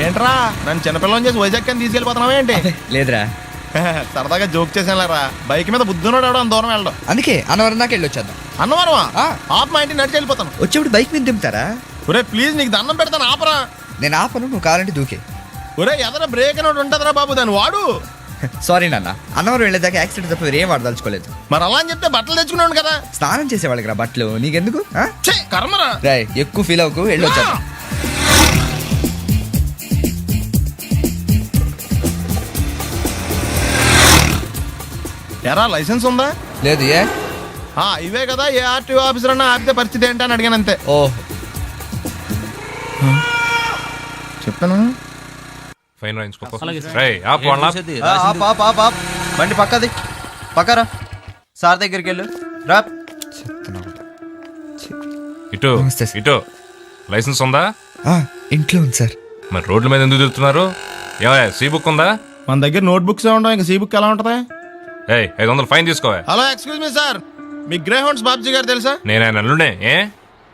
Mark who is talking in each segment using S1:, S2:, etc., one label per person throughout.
S1: ఏంట్రా? నన్ను చిన్నపిల్లని చేసి వైజాగ్ అని తీసుకెళ్ళిపోతున్నావా ఏంటి?
S2: లేదురా.
S1: సరదాగా జోక్ చేసానులేరా బైక్ మీద బుద్ధున్నాడు ఎవడో దూరం వెళ్ళడం.
S2: అందుకే అన్నవరం దాకా వెళ్ళి వచ్చేద్దాం
S1: అన్నవరమా?
S2: ఆ.
S1: ఆప్ మా ఇంటికి నడిచి వెళ్ళిపోతాను.
S2: వచ్చేప్పుడు బైక్ మీద దింపుతారా?
S1: ఒరే ప్లీజ్ నీకు దండం పెడతాను ఆపరా.
S2: నేను ఆపను నువ్వు కావాలంటే దూకే.
S1: ఒరే ఎదర బ్రేక్ అని ఉంటుందిరా బాబు దాన్ని వాడు.
S2: సారీ నాన్న అన్నవరం వెళ్ళేదాకా యాక్సిడెంట్ తప్ప వేరే ఏం వాడదలుచుకోలేదు.
S1: మరి అలా అని చెప్తే బట్టలు తెచ్చుకున్నాను కదా.
S2: స్నానం చేసేవాళ్ళకి రా బట్టలు నీకెందుకు?
S1: కర్మరా.
S2: ఎక్కువ ఫీల్ అవ్వకు వెళ్ళి
S1: ఎరా లైసెన్స్ ఉందా?
S2: లేదు ఏ?
S1: ఆ, ఇవే కదా ఏ ఆర్టీఓ ఆఫీసర్ అన్నా ఆపితే పరిస్థితి ఏంటి అని అడిగాను అంతే.
S2: ఓ.
S1: చెప్తాను
S3: ఫైన్ రాయించుకో రేయ్, ఆపు వాళ్ళ.
S4: ఆ, ఆప్, ఆప్, ఆప్, ఆప్. బండి పక్కది. పక్కరా. సార్ దగ్గరికి వెళ్ళు. రా.
S3: ఇటు
S2: నమస్తే సార్.
S3: ఇటు. లైసెన్స్ ఉందా?
S2: ఆ, ఇంట్లో ఉంది సార్.
S3: మరి రోడ్ల మీద ఎందుకు తిరుగుతున్నారు? ఏమయ్య సీ బుక్ ఉందా?
S1: మన దగ్గర నోట్ బుక్స్ ఉండవు ఇంకా సీ బుక్ ఎలా ఉంటది?
S3: ఏయ్ ఐదు వందలు fine తీసుకోవా.
S1: Hello excuse me sir. మీ గ్రే హౌండ్స్ బాబ్జీ గారు తెలుసా?
S3: నేను ఆయన అల్లుడే ఏ?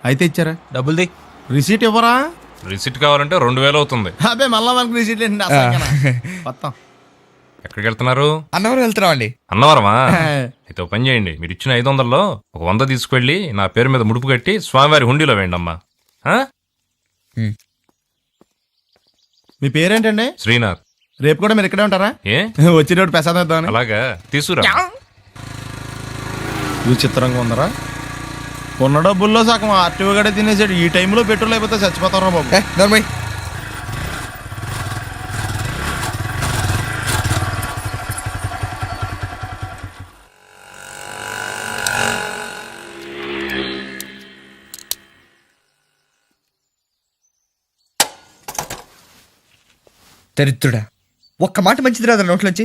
S1: అయితే ఇచ్చారా?
S4: డబ్బుల్ది
S1: రిసీట్ ఇవ్వరా?
S3: రిసిట్ కావాలంటే రెండు వేలు అవుతుంది.
S1: అబే మళ్ళా మనకు రిసీట్ ఏంటి అసలు మొత్తం.
S3: ఎక్కడికి వెళ్తున్నారు
S2: అన్నవరం వెళ్తున్నాం అండి
S3: అన్నవరమా అయితే ఒక పని చేయండి మీరు ఇచ్చిన ఐదు వందల్లో ఒక వంద తీసుకెళ్ళి నా పేరు మీద ముడుపు కట్టి స్వామివారి హుండీలో వేయండి అమ్మా. ఆ?
S1: మీ పేరేంటండి?
S3: శ్రీనాథ్.
S1: రేపు కూడా మీరు ఇక్కడే ఉంటారా?
S3: ఏ?
S1: వచ్చేటప్పుడు ప్రసాదం ఇద్దామని.
S3: అలాగా? తీసుకురా.
S1: విచిత్రంగా ఉందరా? ఉన్న డబ్బుల్లో సగం ఆర్టీఓ గడే తినేసాడు. ఈ టైంలో పెట్రోల్ అయిపోతే చచ్చిపోతారా బాబు.
S2: ఏ, నోర్మయ్ దరిద్రుడా. ఒక్క మాట మంచిది రాదా నోట్లోంచి.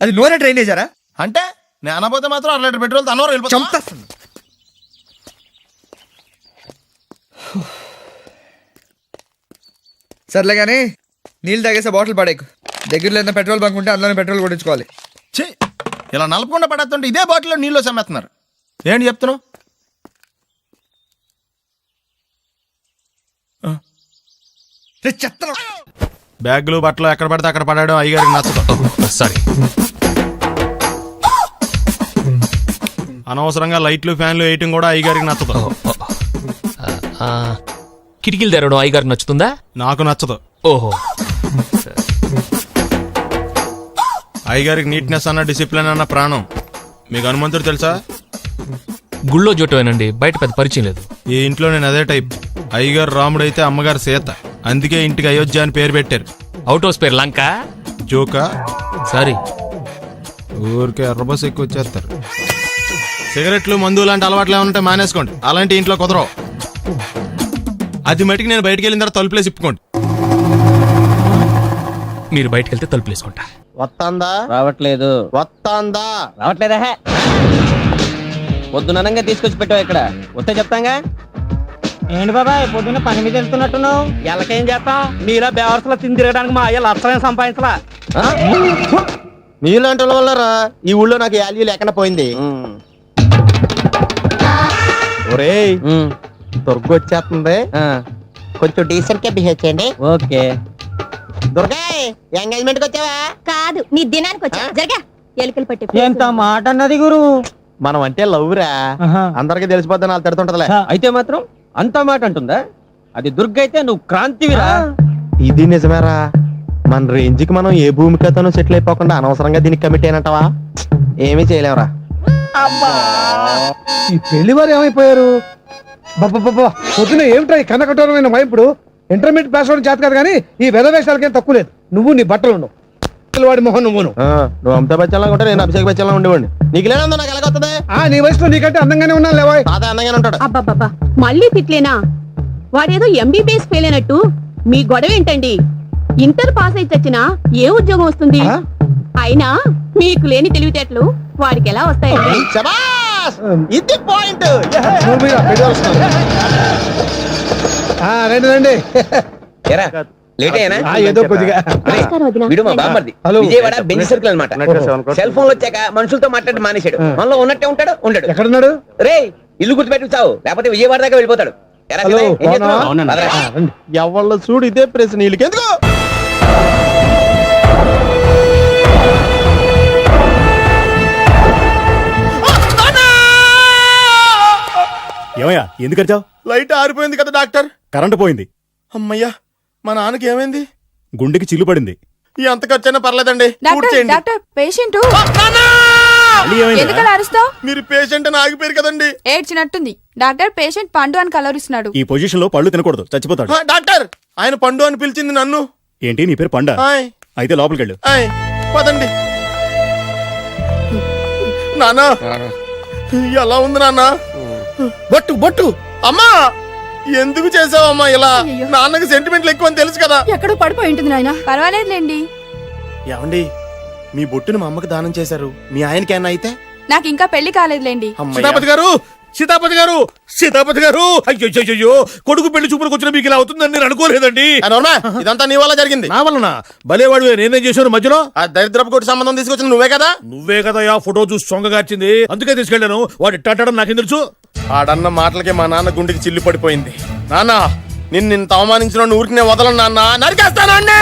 S2: అది నూనె డ్రైనేజారా
S1: అంటే నేను అనబోతే మాత్రం అర లీటర్ పెట్రోల్ తనవరం వెళ్ళిపోతా.
S2: చంపేస్తుంది సర్లే కానీ నీళ్ళు తాగేసే బాటిల్ పడేకు. దగ్గరలో ఏదైనా పెట్రోల్ బంక్ ఉంటే అందులోనే పెట్రోల్ కొట్టించుకోవాలి.
S1: ఛీ ఇలా నలపకుండా పడేస్తుంటే ఇదే బాటిల్లో నీళ్ళు సమ్మేస్తున్నారు ఏంటి చెప్తున్నావు?
S2: రే, చెత్తలో.
S1: బ్యాగులు బట్టలు ఎక్కడ పడితే అక్కడ పడడం అయ్యగారికి నచ్చదు.
S3: సారీ.
S1: అనవసరంగా లైట్లు ఫ్యాన్లు వేయటం కూడా అయ్యగారికి నచ్చదు.
S5: కిటికీలు తెరవడం అయ్యగారికి నచ్చుతుందా?
S1: నాకు నచ్చదు.
S5: ఓహో.
S1: అయ్యగారికి నీట్నెస్ అన్న డిసిప్లిన్ అన్న ప్రాణం. మీకు హనుమంతుడు తెలుసా?
S5: గుళ్ళో జోటమేనండి బయట పెద్ద పరిచయం లేదు.
S1: ఈ ఇంట్లో నేను అదే టైప్. అయ్యగారు రాముడు అయితే అమ్మగారు సీత. అందుకే ఇంటికి అయోధ్య అని పేరు పెట్టారు.
S5: అవుట్ హౌస్ పేరు లంక?
S1: జోకా?
S5: సారీ
S1: ఊరికే ఎర్రబస్ ఎక్కువ వచ్చేస్తారు. సిగరెట్లు మందు లాంటి అలవాట్లు ఏమైనా ఉంటే మానేసుకోండి. అలాంటి ఇంట్లో కుదరవు. అది మటుకు నేను బయటికి వెళ్ళిన తర్వాత తలుపులేసి ఇప్పుకోండి
S5: మీరు బయటకు వెళ్తే తలుపులు వేసుకుంటా.
S6: వస్తాందా
S4: రావట్లేదు.
S6: వస్తాందా
S4: రావట్లేదా? పొద్దుననంగా తీసుకొచ్చి పెట్టావు ఇక్కడ. వస్తే చెప్తాంగా?
S7: ఏంటి బాబాయ్ పొద్దున్న పని మీద వెళ్తున్నట్టున్నావు?
S6: ఎలాకేం చేస్తాం? మీలా బేవర్సలో తిని తిరగడానికి మా అయ్య లక్షణం సంపాదించలా. మీలాంటి వాళ్ళ వల్లరా ఈ ఊళ్ళో నాకు వాల్యూ లేకుండా పోయింది. ఒరేయ్ దుర్గ వచ్చేస్తుంది. కొంచెం డీసెంట్గా బిహేవ్ చేయండి.
S4: ఓకే.
S6: దుర్గా ఎంగేజ్మెంట్ వచ్చావా?
S8: కాదు నీ దినానికి వచ్చా. జరగా ఎలుకలు పట్టి
S7: ఎంత మాట అన్నది గురు?
S6: మనం అంటే లవ్ రా అందరికి తెలిసిపోద్దని వాళ్ళు తిడుతుంటదిలే.
S4: అయితే మాత్రం అంత మాట అంటుందా? అది దుర్గ అయితే నువ్వు క్రాంతివిరా.
S6: ఇది నిజమేరా. మన రేంజ్కి మనం ఏ భూమికతోనూ సెటిల్ అయిపోకుండా అనవసరంగా దీనికి కమిట్ అయినట్టవా? ఏమీ చేయలేవురా.
S9: ఈ పెళ్ళి వారు ఏమైపోయారు? బాబా పొద్దున ఏమిటా ఈ కనకటోరమైన వైపుడు ఇంటర్మీడియట్ పాస్ అవడం చేత కాదు కానీ ఈ వెధవేషాలకేం తక్కువ లేదు. నువ్వు నీ బట్టలు ఉండవు వాడి మొహం నువ్వును
S6: ఆ, నువ్వు అమితాబ్ బచ్చన్ లాగా ఉంటే నేను అభిషేక్ బచ్చన్ లాగా ఉండేవాడిని. నీకు లేనందో నాకు ఎలాగొస్తుంది
S9: ఆ నీ వయసులో నీకంటే అందంగానే ఉన్నాను లేవా
S6: తాత అందంగానే ఉంటాడు.
S8: అబ్బాబ్బా మళ్ళీ తిట్లేనా? వాడేదో ఎంబీబీఎస్ ఫెయిల్ అయినట్టు. మీ గొడవ ఏంటండి? ఇంటర్ పాస్ అయితే వచ్చినా ఏ ఉద్యోగం వస్తుంది? అయినా మీకు లేని తెలివితేటలు వాడికి ఎలా వస్తాయండి?
S6: ఇది పాయింట్
S9: రండి రండి.
S4: లేట్ అయ్యానా?
S9: ఏదో కొద్దిగా.
S4: విజయవాడ బెంచ్ సర్కిల్ అనమాట సెల్ ఫోన్ వచ్చాక మనుషులతో మాట్లాడి మానేశాడు. మనలో ఉన్నట్టే ఉంటాడు? ఉండడు.
S9: ఎక్కడున్నాడు?
S4: రే ఇల్లు గుర్తుపెట్టి చావు. లేకపోతే విజయవాడ దాకా వెళ్ళిపోతాడు.
S6: ఎవళ్ళ చూడు ఇదే ప్రశ్న వీళ్ళకి ఎందుకు?
S10: ఏమయ్యా? ఎందుకు వచ్చావు
S6: లైట్ ఆరిపోయింది కదా డాక్టర్.
S10: కరెంట్ పోయింది.
S6: అమ్మయ్యా. మా నాన్నకి ఏమైంది?
S10: గుండెకి చిల్లు పడింది.
S6: ఎంత ఖర్చైనా పర్లేదండి.
S11: Doctor patient? ఎందుకలా అరుస్తావు?
S6: మీరు పేషెంట్ అని ఆగిపోయారు కదండి.
S11: ఏడ్చినట్టుంది. డాక్టర్ పేషెంట్ పండు అని కలరిస్తున్నాడు
S10: ఈ పొజిషన్లో పళ్ళు తినకూడదు చచ్చిపోతాడు.
S6: డాక్టర్ ఆయన పండు అని పిలిచింది నన్ను.
S10: ఏంటి నీ పేరు పండ?
S6: ఆయ్.
S10: అయితే లోపలికి వెళ్ళు.
S6: ఆయ్ పదండి. నాన్న ఎలా ఉంది నాన్న?
S12: బొట్టు బొట్టు.
S6: అమ్మా! ఎందుకు చేసావమ్మా ఇలా? నాన్నకి సెంటిమెంట్లు ఎక్కువ అని తెలుసు కదా.
S11: ఎక్కడో పడిపోయి ఉంటుంది నాయన. పర్వాలేదులేండి.
S6: ఏమండి? మీ బొట్టును మా అమ్మకి దానం చేశారు. మీ ఆయనకి ఏమన్నా అయితే?
S11: నాకు ఇంకా పెళ్ళి కాలేదులేండి.
S12: గారు సీతాపతి గారు! సీతాపతి గారు! అయ్యో అయ్యో, కొడుకు పెళ్ళి చూపులకు వచ్చిన మీకు ఇలా అవుతుందని నేను అనుకోలేదండి.
S6: ఇదంతా నీ వల్ల జరిగింది.
S12: నా వలన భలేవాడు నేనేం చేశాను మధ్యలో?
S6: ఆ దరిద్రపు కొట్టి సంబంధం తీసుకొచ్చిన నువ్వే కదా?
S12: నువ్వే కదా ఆ ఫోటో చూసి సొంగగార్చింది అందుకే తీసుకెళ్ళాను. వాడు ఇట్టాడడం నాకేం తెలుసు?
S6: ఆడన్న మాటలకే మా నాన్న గుండెకి చిల్లు పడిపోయింది. నాన్న నిన్ను నిన్ను అవమానించిన ఊరికి నేను వదలను నాన్న. నరికేస్తానండి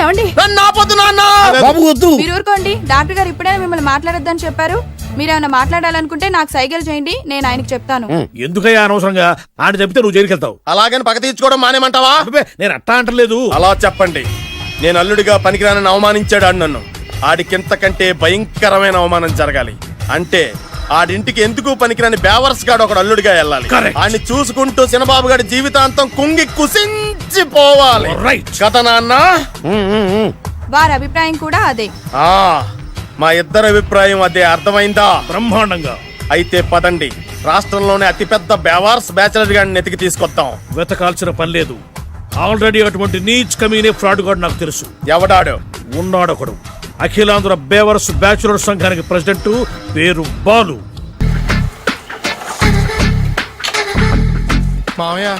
S11: ఏమండి?
S6: నన్ను ఆపొద్దు నాన్న.
S12: బాబు వద్దు.
S11: మీరు ఊరుకోండి. డాక్టర్ గారు ఇప్పుడే మిమ్మల్ని మాట్లాడొద్దని చెప్పారు. మీరేమైనా మాట్లాడాలనుకుంటే నాకు సైకిల్ చేయండి నేను ఆయనకి చెప్తాను.
S12: ఎందుకయ్యా అనవసరంగా? ఆడ చెప్తే నువ్వు జైలుకి వెళ్తావు.
S6: అలాగని పక్క తీర్చుకోవడం మానేమంటావా?
S12: అబ్బే నేను అట్టా అంటలేదు.
S6: అలా చెప్పండి. నేను అల్లుడిగా పనికిరానని అవమానించాడు ఆడు నన్ను. ఆడికింతకంటే భయంకరమైన అవమానం జరగాలి. అంటే ఆడింటికి ఎందుకు పనికిరాని బేవర్స్ గాడు ఒకడు అల్లుడిగా వెళ్ళాలి.
S12: Correct.
S6: ఆడిని చూసుకుంటూ చిన్నబాబు గారి జీవితాంతం కుంగి కుసించిపోవాలి
S12: Right.
S6: కదా నాన్న?
S11: వారి అభిప్రాయం కూడా అదే.
S6: ఆ. మా ఇద్దరి అభిప్రాయం అదే అర్థమైందా?
S12: బ్రహ్మాండంగా.
S6: అయితే పదండి. రాష్ట్రంలోనే అతిపెద్ద బేవార్స్ బ్యాచిలర్ గాడిని ఎతికి తీసుకొద్దాం.
S12: వెతకాల్సిన పని లేదు. ఆల్రెడీ అటువంటి నీచ్ కమీనే ఫ్రాడ్ గాడు నాకు తెలుసు.
S6: ఎవడాడు?
S12: ఉన్నాడొకడు. అఖిలాంధ్ర బేవరస్ బ్యాచులర్ సంఘానికి ప్రెసిడెంట్ పేరు బాలు.
S6: మామయ్య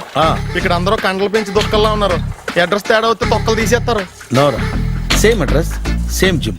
S6: ఇక్కడ అందరూ కండలు పెంచి దుక్కల్లా ఉన్నారు. అడ్రస్ తేడా వస్తే తొక్కలు తీసేస్తారు.
S13: నోరా. Same address same gym.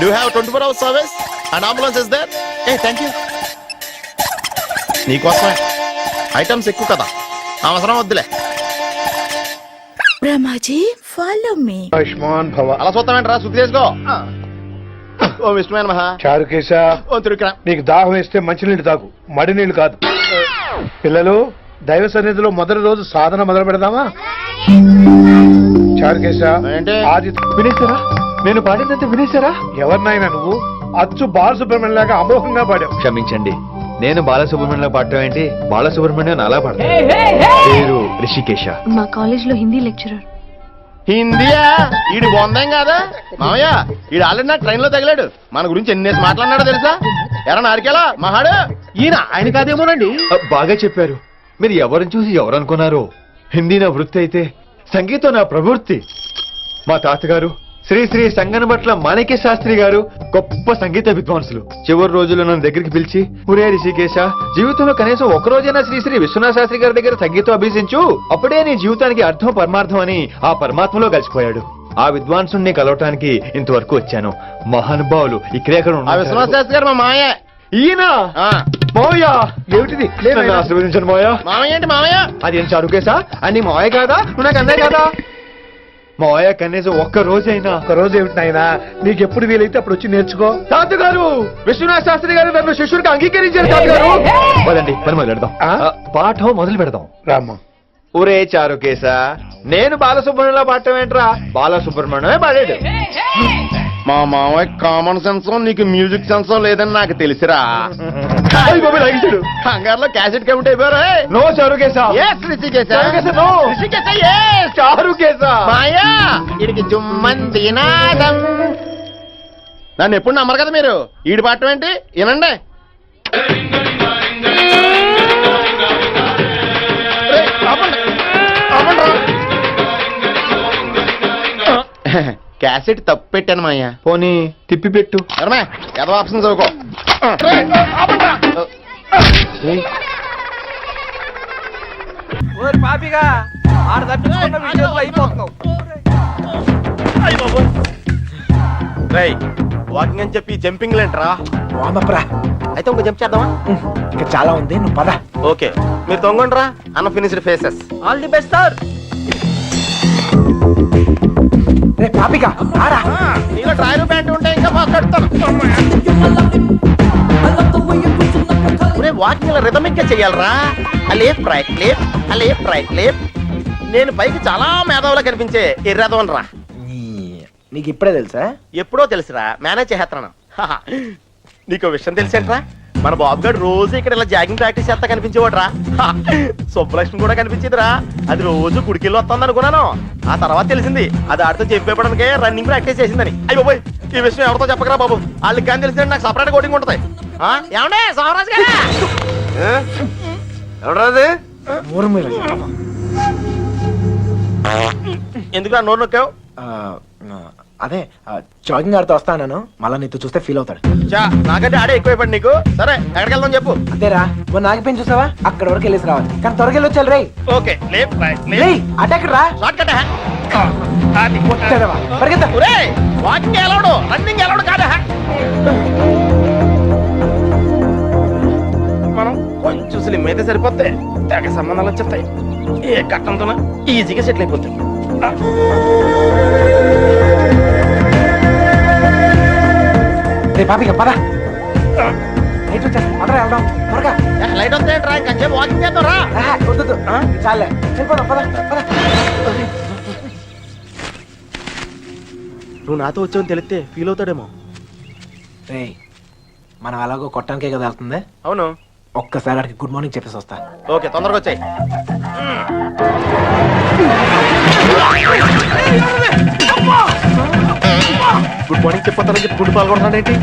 S6: do have twenty four hours service and ambulance is there a thank you నీకోసమే. ఐటమ్స్ ఎక్కువ కదా. అవసరం వద్దులే.
S11: బ్రహ్మాజీ ఫాలో మీ
S12: ఆయుష్మాన్ భవ
S6: అలా చూస్తామేంట్రా శుద్ధి చేసుకో ఓ విష్ణుమైన మహా
S12: చారుకేశ
S6: ఓ తిరుక్రా
S12: నీకు దాహం వేస్తే మంచినీళ్ళు తాగు మడి నీళ్ళు కాదు. పిల్లలు దైవ సన్నిధిలో మొదటి రోజు సాధన మొదలు పెడదామా చారుకేశ
S6: ఏంటి?
S12: ఆది వినేశారా? నేను పాడినంత వినేశారా? ఎవరినైనా నువ్వు? అచ్చు బాలసుబ్రహ్మణ్యం లాగా అమోఘంగా పాడావు.
S13: క్షమించండి. నేను బాలసుబ్రహ్మణ్యంలో పాడటం ఏంటి? బాలసుబ్రహ్మణ్యం అలా పాడతాను పేరు రిషికేశ.
S11: మా కాలేజ్లో హిందీ లెక్చరర్.
S6: హిందీయా? ఈడు బొందేం కాదా? మామయ్య ఈడు ఆల్రెడీ నా ట్రైన్లో తగిలాడు. మన గురించి ఎన్నేసి మాట్లాడినాడో తెలుసా? ఎరా నారికేలా? మహాడు?
S12: ఈయన ఆయన కాదేమోనండి?
S13: బాగా చెప్పారు. మీరు ఎవరిని చూసి ఎవరు అనుకున్నారు హిందీ నా వృత్తి అయితే సంగీతం నా ప్రవృత్తి. మా తాతగారు శ్రీ శ్రీ సంగనబట్ల మాణిక్య శాస్త్రి గారు గొప్ప సంగీత విద్వాంసులు. చివరి రోజుల్లో నన్ను దగ్గరికి పిలిచి ఒరే రిషికేశ జీవితంలో కనీసం ఒక రోజైనా శ్రీ శ్రీ విశ్వనాథ శాస్త్రి గారి దగ్గర సంగీతం అభ్యసించు. అప్పుడే నీ జీవితానికి అర్థం పరమార్థం అని ఆ పరమాత్మలో కలిసిపోయాడు. ఆ విద్వాంసుని కలవటానికి ఇంతవరకు వచ్చాను. మహానుభావులు ఇక్కడే అక్కడ
S6: విశ్వనాథ. శాస్త్రి గారు మా
S13: ఈయన? మావయ్య ఏమిటిది మావయ్య
S6: మామయ్య. మామయ్య
S13: అది చరుకేసా అని మావయ్య కాదా? నువ్వు నాకు అన్నయ్య కాదా? మావయ్య కనీసం ఒక్క రోజైనా.
S12: ఒక రోజు ఏమిటి నాయనా? నీకు ఎప్పుడు వీలైతే అప్పుడు వచ్చి నేర్చుకో.
S13: తాతగారు విశ్వనాథ శాస్త్రి గారు నన్ను శిష్యుడికి అంగీకరించారు తాతగారు. పదండి పని మొదలు పెడదాం?
S12: ఆ,
S13: పాఠం మొదలు పెడదాం.
S12: రామ్మా.
S13: ఒరే చారుకేశ నేను బాలసుబ్రహ్మణ్యంలో పాడటం ఏంట్రా? బాలసుబ్రహ్మణ్యమే పాడాడు
S6: మా మామయ్య కామన్ సెన్స్ నీకు మ్యూజిక్ సెన్స్ లేదని నాకు తెలిసిరా. కంగారులో క్యాసెట్ కమిట్ అయిపోయారా
S13: నో
S6: రిషికేశ. మాయా ఇడికి జుమ్మంది నాదం. నన్ను ఎప్పుడు నమ్మరు కదా మీరు? ఈడి పాఠం ఏంటి? వినండి. క్యాసెట్ తప్పు పెట్టాను మాయ్యా
S13: పోనీ తిప్పి పెట్టు
S6: ఎరమే ఏదో ఆప్షన్ చదువుకో.
S2: పాపిగా ఆడ తప్పించుకున్న అయిపోతున్నావు
S6: వాకింగ్ అని చెప్పి జంపింగ్ లేంట్రా
S14: వామప్రా
S6: అయితే ఇంకో జంప్ చేద్దామా?
S14: ఇంకా చాలా ఉంది నువ్వు పద.
S6: ఓకే మీరు తొంగండ్రా అన్న finished faces
S2: all the best sir
S14: ఆరా
S6: నీలో ప్యాంట్ ఉంటే ఇంకా మాట్లాడుతాను వాకింగ్ ఇలా రైట్ రైట్ లేఫ్ట్ నేను పైకి చాలా మేధావులా కనిపించే ఎర్రదవన్ రా
S14: నీకు ఇప్పుడే తెలుసా?
S6: ఎప్పుడో తెలుసురా మేనేజ్ చేస్తున్నాను హహ. నీకు విషయం తెలిసేంట్రా? మన బాబు గారు రోజు ఇక్కడ ఇలా జాగింగ్ ప్రాక్టీస్ చేస్తా కనిపించేవాడు రా సుబ్బలక్ష్మి కూడా కనిపించేదిరా. అది రోజు కుడికిల్లు వస్తుంది అనుకున్నాను. ఆ తర్వాత తెలిసింది అది ఆడితో చెప్పేపడానికే రన్నింగ్ ప్రాక్టీస్ చేసిందని. అయ్యి బాబోయ్ ఈ విషయం ఎవరితో చెప్పకరా బాబు? వాళ్ళకి కానీ తెలిసిందంటే నాకు సపరేట్ కోటింగ్ ఉంటుంది. ఆ? ఏమండే సోమరాజు గారా? ఎవడరాది ఎందుకు నోరు నొక్కావు?
S14: అదే జాగింగ్ ఆడుతూ వస్తాను మళ్ళీ నీతో చూస్తే ఫీల్ అవుతాడు.
S6: చా నాకంటే ఆడే ఎక్కువైపోయింది నీకు. సరే ఎక్కడికి వెళ్దాం చెప్పు.
S14: అంతేరా మొన్న నాగిపోయిన చూసావా? అక్కడ వరకు వెళ్ళేసి రావాలి. కానీ త్వరగా వెళ్ళి వచ్చారు రే
S6: ఓకే
S14: అటాక్ రా
S6: షార్ట్ కట్
S14: కొట్టేదవా. పరిగెత్తా.
S6: ఒరే వాకింగ్ ఎలవడు రన్నింగ్ ఎలవడు కాదా? మనం కొంచెం స్లిమ్ అయితే సరిపోతే తెగ సంబంధాలు వచ్చేస్తాయి. ఏ కట్టంతో ఈజీగా సెటిల్ అయిపోతాయి.
S14: రే పాపిగా పద. నైట్ వచ్చేస్తా పదరా వెళ్దాం. త్వరగా.
S6: లైట్ వస్తే రా ఇంకొంచెం వాకింగ్ చేద్దాం రా.
S14: వద్దు. చాలే. వెళ్ళిపోదాం పద పద.
S6: నువ్వు నాతో వచ్చావని తెలిస్తే ఫీల్ అవుతాడేమో.
S14: రే మనం అలాగో కొట్టడానికే కదా వెళ్తుంది?
S6: అవును.
S14: ఒక్కసారి అడిగి గుడ్ మార్నింగ్ చెప్పేసి వస్తా.
S6: ఓకే తొందరగా వచ్చాయి. గుడ్ మార్నింగ్ చెప్పొద్దానని చెప్పి గుడ్ పాల్గొంటున్నాడేంటి?